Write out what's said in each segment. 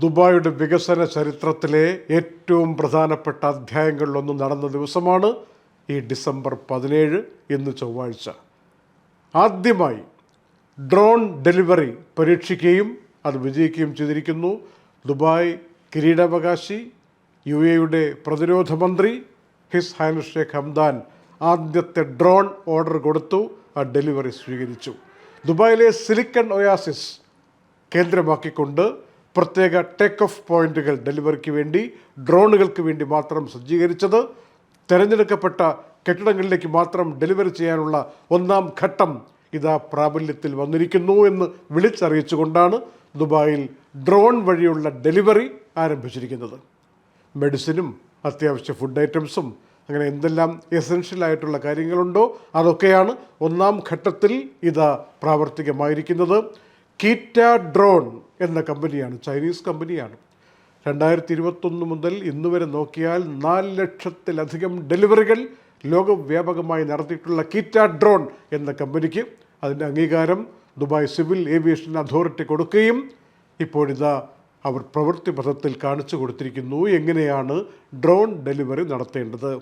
ദുബായിയുടെ വികസന ചരിത്രത്തിലെ ഏറ്റവും പ്രധാനപ്പെട്ട അധ്യായങ്ങളിലൊന്ന് നടന്ന ദിവസമാണ് ഈ ഡിസംബർ പതിനേഴ് ഇന്ന് ചൊവ്വാഴ്ച. ആദ്യമായി ഡ്രോൺ ഡെലിവറി പരീക്ഷിക്കുകയും അത് വിജയിക്കുകയും ചെയ്തിരിക്കുന്നു. ദുബായ് കിരീടാവകാശി യു എയുടെ പ്രതിരോധ മന്ത്രി ഹിസ് ഹൈൻ ഷേഖ് ഹംദാൻ ആദ്യത്തെ ഡ്രോൺ ഓർഡർ കൊടുത്തു ആ ഡെലിവറി സ്വീകരിച്ചു. ദുബായിലെ സിലിക്കൺ ഒയാസിസ് കേന്ദ്രമാക്കിക്കൊണ്ട് പ്രത്യേക ടേക്ക് ഓഫ് പോയിന്റുകൾ ഡെലിവറിക്ക് വേണ്ടി ഡ്രോണുകൾക്ക് വേണ്ടി മാത്രം സജ്ജീകരിച്ചത് തിരഞ്ഞെടുക്കപ്പെട്ട കെട്ടിടങ്ങളിലേക്ക് മാത്രം ഡെലിവറി ചെയ്യാനുള്ള ഒന്നാം ഘട്ടം ഇതാ പ്രാബല്യത്തിൽ വന്നിരിക്കുന്നു എന്ന് വിളിച്ചറിയിച്ചുകൊണ്ടാണ് ദുബായിൽ ഡ്രോൺ വഴിയുള്ള ഡെലിവറി ആരംഭിച്ചിരിക്കുന്നത്. മെഡിസിനും അത്യാവശ്യ ഫുഡ് ഐറ്റംസും അങ്ങനെ എന്തെല്ലാം എസെൻഷ്യൽ ആയിട്ടുള്ള കാര്യങ്ങളുണ്ടോ അതൊക്കെയാണ് ഒന്നാം ഘട്ടത്തിൽ ഇത് പ്രാവർത്തികമായിരിക്കുന്നത്. കീറ്റ ഡ്രോൺ എന്ന കമ്പനിയാണ് ചൈനീസ് കമ്പനിയാണ്. രണ്ടായിരത്തി ഇരുപത്തൊന്ന് മുതൽ ഇന്ന് വരെ നോക്കിയാൽ നാല് ലക്ഷത്തിലധികം ഡെലിവറികൾ ലോകവ്യാപകമായി നടത്തിയിട്ടുള്ള കീറ്റ ഡ്രോൺ എന്ന കമ്പനിക്ക് അതിന്റെ അംഗീകാരം ദുബായ് സിവിൽ ഏവിയേഷൻ അതോറിറ്റി കൊടുക്കുകയും ഇപ്പോഴിതാ അവർ പ്രവൃത്തി പഥത്തിൽ കാണിച്ചു കൊടുത്തിരിക്കുന്നു എങ്ങനെയാണ് ഡ്രോൺ ഡെലിവറി നടത്തേണ്ടത്.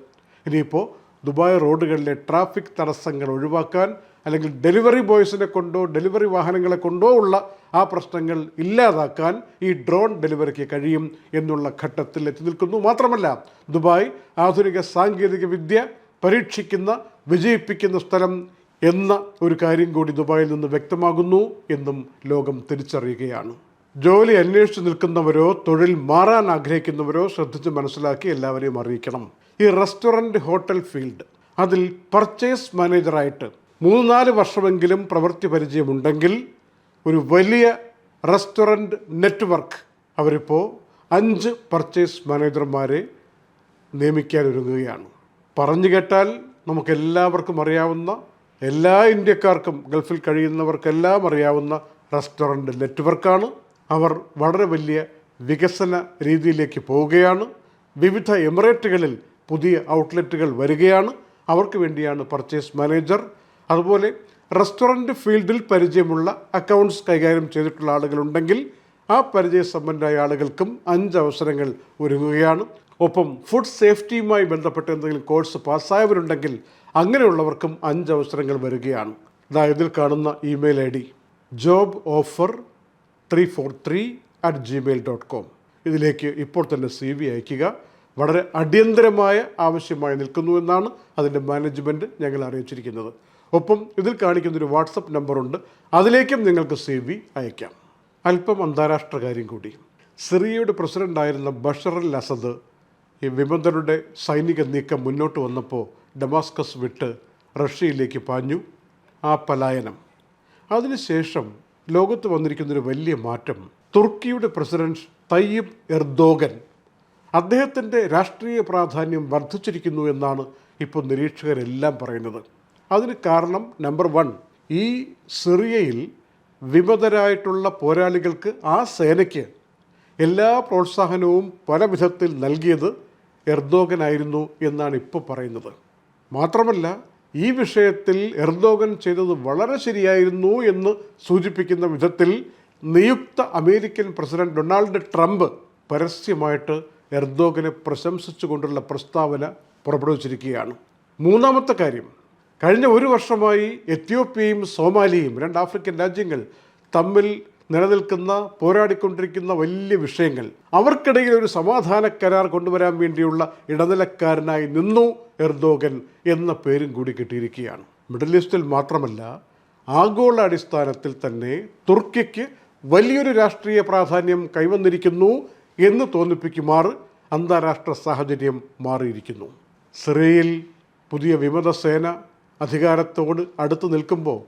ഇനിയിപ്പോൾ ദുബായ് റോഡുകളിലെ ട്രാഫിക് തടസ്സങ്ങൾ ഒഴിവാക്കാൻ അല്ലെങ്കിൽ ഡെലിവറി ബോയ്സിനെ കൊണ്ടോ ഡെലിവറി വാഹനങ്ങളെ കൊണ്ടോ ഉള്ള ആ പ്രശ്നങ്ങൾ ഇല്ലാതാക്കാൻ ഈ ഡ്രോൺ ഡെലിവറിക്ക് കഴിയും എന്നുള്ള ഘട്ടത്തിൽ എത്തി നിൽക്കുന്നു. മാത്രമല്ല ദുബായ് ആധുനിക സാങ്കേതിക വിദ്യ പരീക്ഷിക്കുന്ന വിജയിപ്പിക്കുന്ന സ്ഥലം എന്ന ഒരു കാര്യം കൂടി ദുബായിൽ നിന്ന് വ്യക്തമാകുന്നു എന്നും ലോകം തിരിച്ചറിയുകയാണ്. ജോലി അന്വേഷിച്ചു നിൽക്കുന്നവരോ തൊഴിൽ മാറാൻ ആഗ്രഹിക്കുന്നവരോ ശ്രദ്ധിച്ച് മനസ്സിലാക്കി എല്ലാവരെയും അറിയിക്കണം. ഈ റെസ്റ്റോറന്റ് ഹോട്ടൽ ഫീൽഡ് അതിൽ പർച്ചേസ് മാനേജറായിട്ട് മൂന്ന് നാല് വർഷമെങ്കിലും പ്രവൃത്തി പരിചയമുണ്ടെങ്കിൽ ഒരു വലിയ റെസ്റ്റോറന്റ് നെറ്റ്വർക്ക് അവരിപ്പോൾ അഞ്ച് പർച്ചേസ് മാനേജർമാരെ നിയമിക്കാൻ ഒരുങ്ങുകയാണ്. പറഞ്ഞു കേട്ടാൽ നമുക്കെല്ലാവർക്കും അറിയാവുന്ന എല്ലാ ഇന്ത്യക്കാർക്കും ഗൾഫിൽ കഴിയുന്നവർക്കെല്ലാം അറിയാവുന്ന റെസ്റ്റോറന്റ് നെറ്റ്വർക്കാണ്. അവർ വളരെ വലിയ വികസന രീതിയിലേക്ക് പോവുകയാണ്. വിവിധ എമിറേറ്റുകളിൽ പുതിയ ഔട്ട്ലെറ്റുകൾ വരികയാണ്. അവർക്ക് വേണ്ടിയാണ് പർച്ചേസ് മാനേജർ അതുപോലെ റെസ്റ്റോറന്റ് ഫീൽഡിൽ പരിചയമുള്ള അക്കൗണ്ട്സ് കൈകാര്യം ചെയ്തിട്ടുള്ള ആളുകളുണ്ടെങ്കിൽ ആ പരിചയസമ്പന്നരായ ആളുകൾക്കും അഞ്ച് അവസരങ്ങൾ ഒരുങ്ങുകയാണ്. ഒപ്പം ഫുഡ് സേഫ്റ്റിയുമായി ബന്ധപ്പെട്ട എന്തെങ്കിലും കോഴ്സ് പാസ്സായവരുണ്ടെങ്കിൽ അങ്ങനെയുള്ളവർക്കും അഞ്ച് അവസരങ്ങൾ വരികയാണ്. ഇതാ ഇതിൽ കാണുന്ന email I D job offer three four three at Gmail dot com ഇതിലേക്ക് ഇപ്പോൾ തന്നെ സി വി അയയ്ക്കുക വളരെ അടിയന്തരമായ ആവശ്യമായി നിൽക്കുന്നു എന്നാണ് അതിന്റെ മാനേജ്മെന്റ് ഞങ്ങൾ അറിയിച്ചിരിക്കുന്നത്. ഒപ്പം ഇതിൽ കാണിക്കുന്നൊരു വാട്സപ്പ് നമ്പറുണ്ട്. അതിലേക്കും നിങ്ങൾക്ക് സി വി അയക്കാം. അല്പം അന്താരാഷ്ട്ര കാര്യം കൂടി. സിറിയയുടെ പ്രസിഡന്റായിരുന്ന ബഷർ അൽ അസദ് ഈ വിമതരുടെ സൈനിക നീക്കം മുന്നോട്ട് വന്നപ്പോൾ ഡമാസ്കസ് വിട്ട് റഷ്യയിലേക്ക് പാഞ്ഞു. ആ പലായനം. അതിനുശേഷം ലോകത്ത് വന്നിരിക്കുന്നൊരു വലിയ മാറ്റം. തുർക്കിയുടെ പ്രസിഡന്റ് തയ്യിബ് എർദോഗൻ അദ്ദേഹത്തിന്റെ രാഷ്ട്രീയ പ്രാധാന്യം വർദ്ധിച്ചിരിക്കുന്നു എന്നാണ് ഇപ്പോൾ നിരീക്ഷകരെല്ലാം പറയുന്നത്. അതിന് കാരണം നമ്പർ വൺ ഈ സിറിയയിൽ വിമതരായിട്ടുള്ള പോരാളികൾക്ക് ആ സേനയ്ക്ക് എല്ലാ പ്രോത്സാഹനവും പല വിധത്തിൽ നൽകിയത് എർദോഗനായിരുന്നു എന്നാണ് ഇപ്പോൾ പറയുന്നത്. മാത്രമല്ല ഈ വിഷയത്തിൽ എർദോഗൻ ചെയ്തത് വളരെ ശരിയായിരുന്നു എന്ന് സൂചിപ്പിക്കുന്ന വിധത്തിൽ നിയുക്ത അമേരിക്കൻ പ്രസിഡന്റ് ഡൊണാൾഡ് ട്രംപ് പരസ്യമായിട്ട് എർദോഗനെ പ്രശംസിച്ചുകൊണ്ടുള്ള പ്രസ്താവന പുറപ്പെടുവിച്ചിരിക്കുകയാണ്. മൂന്നാമത്തെ കാര്യം കഴിഞ്ഞ ഒരു വർഷമായി എത്യോപ്യയും സോമാലിയും രണ്ട് ആഫ്രിക്കൻ രാജ്യങ്ങൾ തമ്മിൽ നിലനിൽക്കുന്ന പോരാടിക്കൊണ്ടിരിക്കുന്ന വലിയ വിഷയങ്ങൾ അവർക്കിടയിൽ ഒരു സമാധാന കരാർ കൊണ്ടുവരാൻ വേണ്ടിയുള്ള ഇടനിലക്കാരനായി നിന്നു എർദോഗൻ എന്ന പേരും കൂടി കിട്ടിയിരിക്കുകയാണ്. മിഡിൽ ഈസ്റ്റിൽ മാത്രമല്ല ആഗോള അടിസ്ഥാനത്തിൽ തന്നെ തുർക്കിക്ക് വലിയൊരു രാഷ്ട്രീയ പ്രാധാന്യം കൈവന്നിരിക്കുന്നു എന്ന് തോന്നിപ്പിക്കുമാർ അന്താരാഷ്ട്ര സാഹചര്യം മാറിയിരിക്കുന്നു. സിറിയയിൽ പുതിയ വിമതസേന അധികാരത്തോട് അടുത്ത് നിൽക്കുമ്പോൾ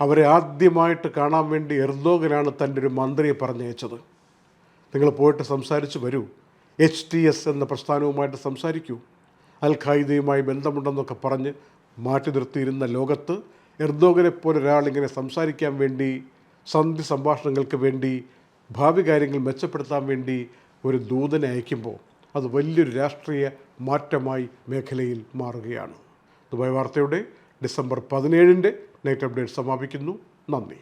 അവരെ ആദ്യമായിട്ട് കാണാൻ വേണ്ടി എർദോഗനാണ് തന്റെ ഒരു മന്ത്രിയെ പറഞ്ഞയച്ചത്. നിങ്ങൾ പോയിട്ട് സംസാരിച്ച് വരൂ. എച്ച് ടി എസ് എന്ന പ്രസ്ഥാനവുമായിട്ട് സംസാരിക്കൂ. അൽ ഖായിദയുമായി ബന്ധമുണ്ടെന്നൊക്കെ പറഞ്ഞ് മാറ്റി നിർത്തിയിരുന്ന ലോകത്ത് എർദോഗനെ പോലെ ഒരാൾ ഇങ്ങനെ സംസാരിക്കാൻ വേണ്ടി സന്ധി സംഭാഷണങ്ങൾക്ക് വേണ്ടി ഭാവി കാര്യങ്ങൾ മെച്ചപ്പെടുത്താൻ വേണ്ടി ഒരു ദൂതനെ അയക്കുമ്പോൾ അത് വലിയൊരു രാഷ്ട്രീയ മാറ്റമായി മേഖലയിൽ മാറുകയാണ്. ദുബായ് വാർത്തയുടെ ഡിസംബർ പതിനേഴിന്റെ നൈറ്റ് അപ്ഡേറ്റ് സമാപിക്കുന്നു. നന്ദി.